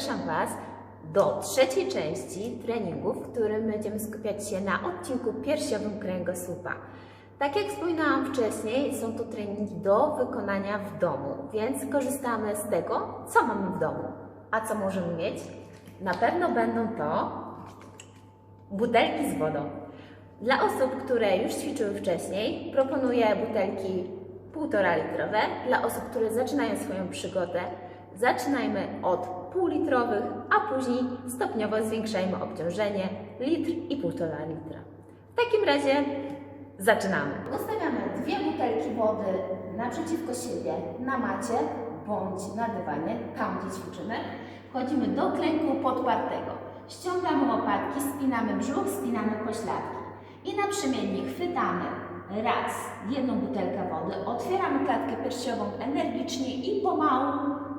zapraszam Was do trzeciej części treningu, w którym będziemy skupiać się na odcinku piersiowym kręgosłupa. Tak jak wspominałam wcześniej, są to treningi do wykonania w domu, więc korzystamy z tego, co mamy w domu. A co możemy mieć? Na pewno będą to butelki z wodą. Dla osób, które już ćwiczyły wcześniej, proponuję butelki 1,5 litrowe. Dla osób, które zaczynają swoją przygodę, zaczynajmy od półlitrowych, a później stopniowo zwiększajmy obciążenie litr i 1,5 litra. W takim razie zaczynamy. Ustawiamy dwie butelki wody naprzeciwko siebie na macie bądź na dywanie, tam gdzie ćwiczymy. Wchodzimy do klęku podpartego. Ściągamy łopatki, spinamy brzuch, spinamy pośladki. I naprzemiennie chwytamy raz jedną butelkę wody, otwieramy klatkę piersiową energicznie i pomału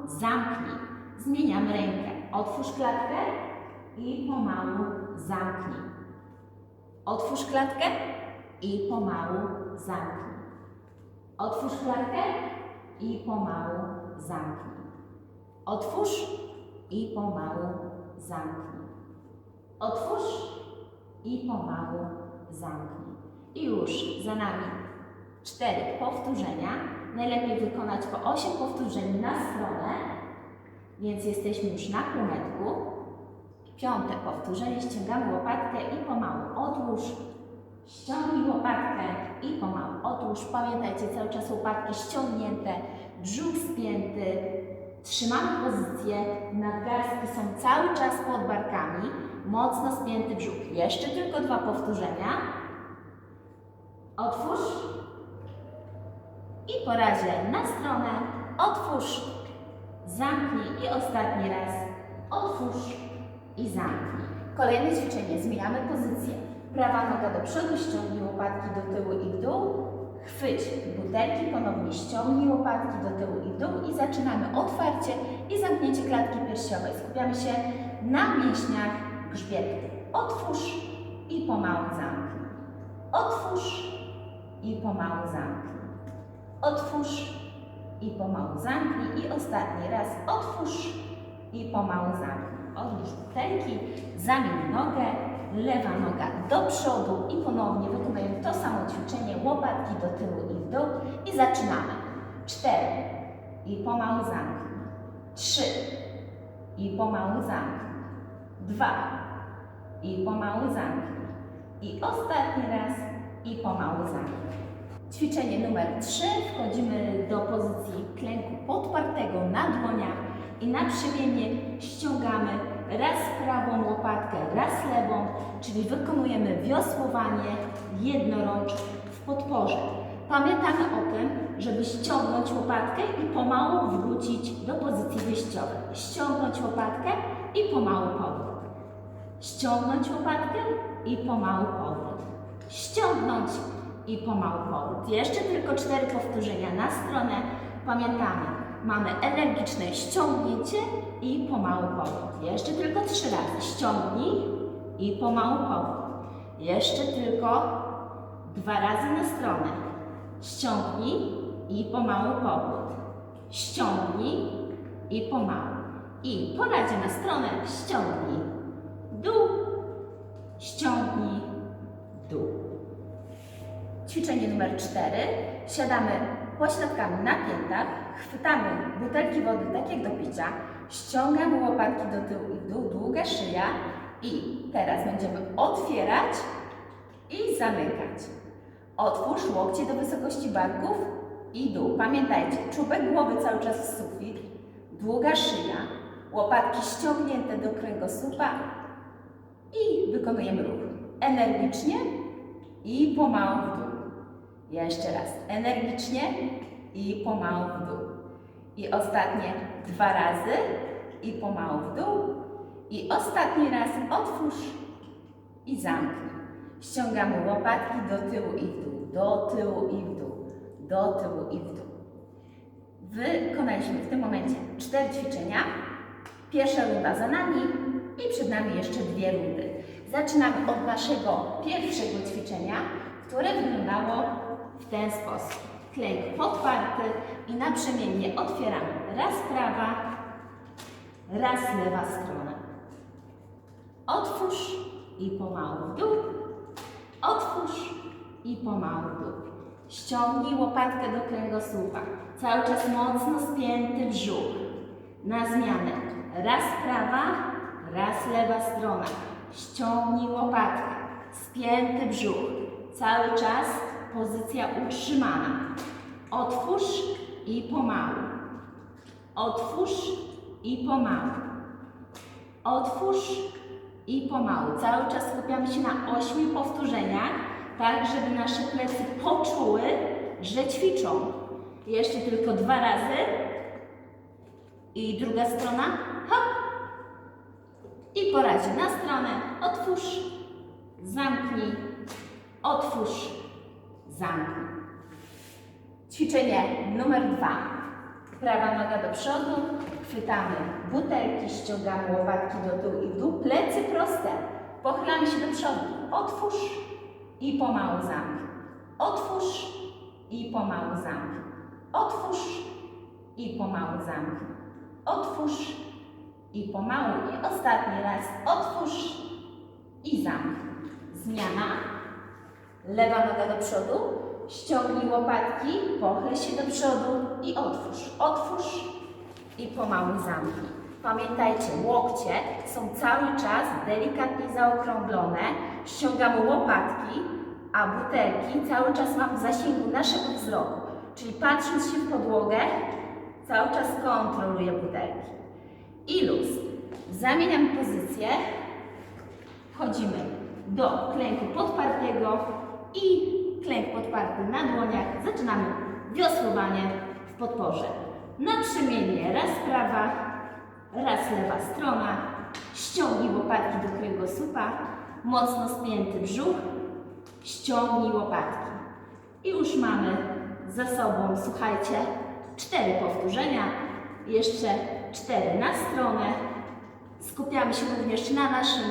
zamknij. Zmieniamy rękę. Otwórz klatkę i pomału zamknij. Otwórz klatkę i pomału zamknij. Otwórz klatkę i pomału zamknij. Otwórz i pomału zamknij. Otwórz i pomału zamknij. I już za nami cztery powtórzenia. Najlepiej wykonać po 8 powtórzeń na stronę, więc jesteśmy już na półmetku. Piąte powtórzenie, ściągamy łopatkę i pomału odłóż. Ściągnij łopatkę i pomału odłóż. Pamiętajcie, cały czas łopatki ściągnięte, brzuch spięty. Trzymamy pozycję, nadgarstki są cały czas pod barkami, mocno spięty brzuch. Jeszcze tylko dwa powtórzenia. Otwórz i po razie na stronę. Otwórz, zamknij i ostatni raz. Otwórz i zamknij. Kolejne ćwiczenie. Zmieniamy pozycję. Prawa noga do przodu, ściągnij łopatki do tyłu i w dół. Chwyć butelki, ponownie ściągnij łopatki do tyłu i w dół i zaczynamy otwarcie i zamknięcie klatki piersiowej. Skupiamy się na mięśniach grzbietu. Otwórz i pomału zamknij. Otwórz i pomału zamknij. Otwórz i pomału zamknij. I ostatni raz otwórz i pomału zamknij. Odłóż butelki, zamień nogę, lewa noga do przodu i ponownie wykonujemy to samo ćwiczenie, łopatki do tyłu i w dół i zaczynamy. Cztery i pomału zamknij. Trzy i pomału zamknij. Dwa i pomału zamknij. I ostatni raz i pomału zamknij. Ćwiczenie numer 3. Wchodzimy do pozycji klęku podpartego na dłoniach i naprzemiennie ściągamy raz prawą łopatkę, raz lewą, czyli wykonujemy wiosłowanie jednorącz w podporze. Pamiętamy o tym, żeby ściągnąć łopatkę i pomału wrócić do pozycji wyjściowej. Ściągnąć łopatkę i pomału powrót. Ściągnąć łopatkę i pomału powrót. Ściągnąć i pomału powrót. Jeszcze tylko cztery powtórzenia na stronę. Pamiętamy, mamy energiczne ściągnięcie i pomału powrót. Jeszcze tylko trzy razy. Ściągnij i pomału powrót. Jeszcze tylko dwa razy na stronę. Ściągnij i pomału powrót. Ściągnij i pomału. I po razie na stronę ściągnij. Dół. Ściągnij. Ćwiczenie numer 4. Siadamy pośladkami na piętach, chwytamy butelki wody tak jak do picia, ściągamy łopatki do tyłu i dół, długa szyja i teraz będziemy otwierać i zamykać. Otwórz łokcie do wysokości barków i dół. Pamiętajcie, czubek głowy cały czas w sufit, długa szyja, łopatki ściągnięte do kręgosłupa i wykonujemy ruch energicznie i pomału w dół. Jeszcze raz. Energicznie i pomału w dół. I ostatnie dwa razy i pomału w dół. I ostatni raz otwórz i zamknij. Ściągamy łopatki do tyłu i w dół, do tyłu i w dół, do tyłu i w dół. Wykonaliśmy w tym momencie cztery ćwiczenia. Pierwsza runda za nami i przed nami jeszcze dwie rundy. Zaczynamy od naszego pierwszego ćwiczenia, które wyglądało w ten sposób. Klej podparty i naprzemiennie otwieramy raz prawa, raz lewa strona. Otwórz i pomału w dół. Otwórz i pomału w dół. Ściągnij łopatkę do kręgosłupa. Cały czas mocno spięty brzuch. Na zmianę. Raz prawa, raz lewa strona. Ściągnij łopatkę. Spięty brzuch. Cały czas pozycja utrzymana. Otwórz i pomału. Otwórz i pomału. Otwórz i pomału. Cały czas skupiamy się na ośmiu powtórzeniach, tak żeby nasze plecy poczuły, że ćwiczą. Jeszcze tylko dwa razy. I druga strona. Hop. I po na stronę. Otwórz, zamknij, otwórz, zamknij. Ćwiczenie numer dwa. Prawa noga do przodu, chwytamy butelki, ściągamy łopatki do tyłu i w dół, plecy proste. Pochylamy się do przodu. Otwórz i pomału zamknij. Otwórz i pomału zamknij. Otwórz i pomału zamknij. Otwórz i pomału. I ostatni raz. Otwórz i zamknij. Zmiana. Lewa noga do przodu. Ściągnij łopatki, pochyl się do przodu i otwórz. Otwórz i pomału zamknij. Pamiętajcie, łokcie są cały czas delikatnie zaokrąglone. Ściągamy łopatki, a butelki cały czas mam w zasięgu naszego wzroku. Czyli patrząc się w podłogę, cały czas kontroluję butelki. I luz. Zamieniam pozycję. Wchodzimy do klęku podpartego i klęk podparty na dłoniach. Zaczynamy wiosłowanie w podporze. Naprzemiennie raz prawa, raz lewa strona. Ściągnij łopatki do kręgosłupa. Mocno spięty brzuch. Ściągnij łopatki. I już mamy za sobą, słuchajcie, cztery powtórzenia. Jeszcze cztery na stronę. Skupiamy się również na naszym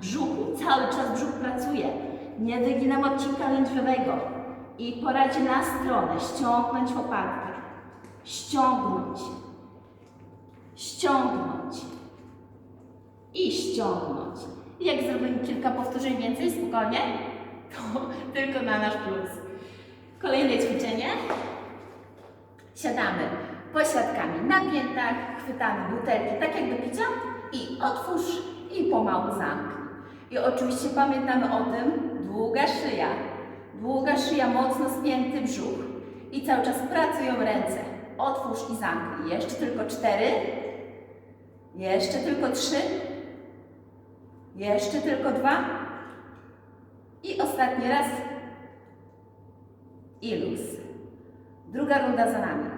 brzuchu. Cały czas brzuch pracuje. Nie wyginam odcinka lędźwiowego. I poradzie na stronę. Ściągnąć łopatkę. Ściągnąć. Ściągnąć. I ściągnąć. Jak zrobimy kilka powtórzeń więcej, spokojnie, to tylko na nasz plus. Kolejne ćwiczenie. Siadamy posiadkami na piętach, chwytamy butelki tak jak do picia i otwórz i pomału zamknij. I oczywiście pamiętamy o tym, długa szyja, długa szyja, mocno spięty brzuch i cały czas pracują ręce. Otwórz i zamknij. Jeszcze tylko cztery, jeszcze tylko trzy, jeszcze tylko dwa i ostatni raz i luz. Druga runda za nami.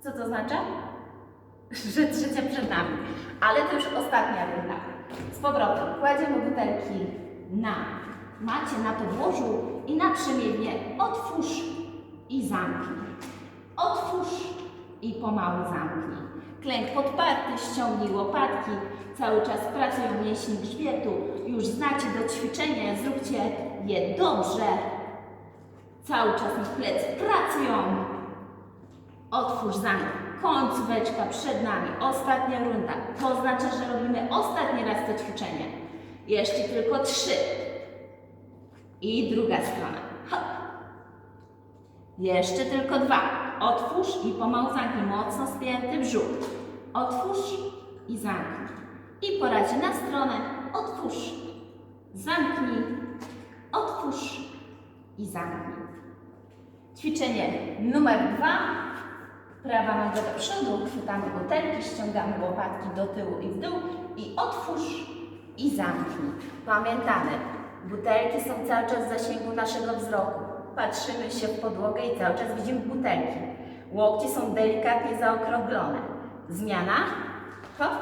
Co to oznacza? Że trzecia przed nami. Ale to już ostatnia runda. Z powrotem kładziemy butelki na macie, na podłożu i naprzemiennie otwórz i zamknij. Otwórz i pomału zamknij. Klęk podparty, ściągnij łopatki. Cały czas pracują mięśnie grzbietu. Już znacie do ćwiczenia, zróbcie je dobrze. Cały czas ich plecy pracują. Otwórz zamknij. Końcóweczka przed nami. Ostatnia runda. To oznacza, że robimy ostatni raz to ćwiczenie. Jeszcze tylko trzy. I druga strona. Hop. Jeszcze tylko dwa. Otwórz i pomału zamknij. Mocno spięty brzuch. Otwórz i zamknij. I po na stronę. Otwórz. Zamknij. Otwórz i zamknij. Ćwiczenie numer dwa. Prawa noga do przodu, chwytamy butelki, ściągamy łopatki do tyłu i w dół i otwórz i zamknij. Pamiętamy, butelki są cały czas w zasięgu naszego wzroku. Patrzymy się w podłogę i cały czas widzimy butelki. Łokcie są delikatnie zaokrąglone. Zmiana. Hop.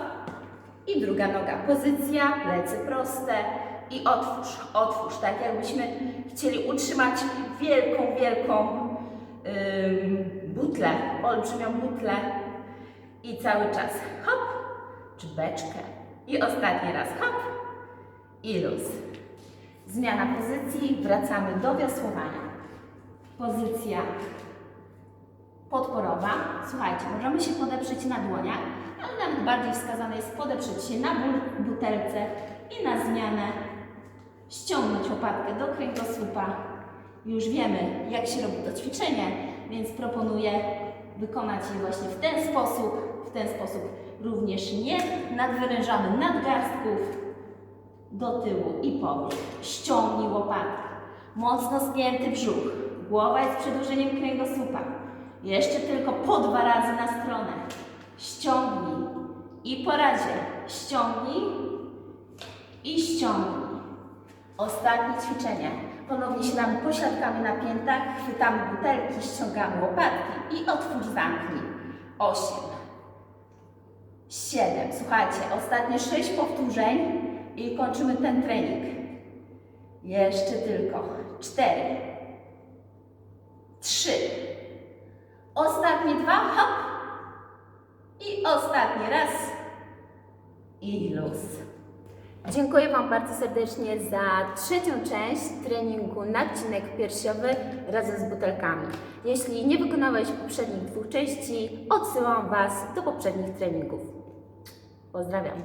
I druga noga. Pozycja, plecy proste i otwórz, otwórz. Tak jakbyśmy chcieli utrzymać wielką, wielką ym, butlę, olbrzymią butlę i cały czas hop, czy beczkę i ostatni raz hop i luz. Zmiana pozycji, wracamy do wiosłowania. Pozycja podporowa. Słuchajcie, możemy się podeprzeć na dłoniach, ale nawet bardziej wskazane jest podeprzeć się na butelce i na zmianę ściągnąć łopatkę do kręgosłupa. Już wiemy, jak się robi to ćwiczenie, więc proponuję wykonać je właśnie w ten sposób. W ten sposób również nie nadwyrężamy nadgarstków do tyłu i powrót. Ściągnij łopatkę. Mocno spięty brzuch. Głowa jest przedłużeniem kręgosłupa. Jeszcze tylko po dwa razy na stronę. Ściągnij. I po razie ściągnij i ściągnij. Ostatnie ćwiczenie. Ponownie siadamy pośladkami na piętach, chwytamy butelki, ściągamy łopatki i otwórz, zamknij. Osiem. Siedem. Słuchajcie, ostatnie sześć powtórzeń i kończymy ten trening. Jeszcze tylko cztery. Trzy. Ostatnie dwa, hop. I ostatni raz. I luz. Dziękuję Wam bardzo serdecznie za trzecią część treningu nadcinek piersiowy razem z butelkami. Jeśli nie wykonałeś poprzednich dwóch części, odsyłam Was do poprzednich treningów. Pozdrawiam.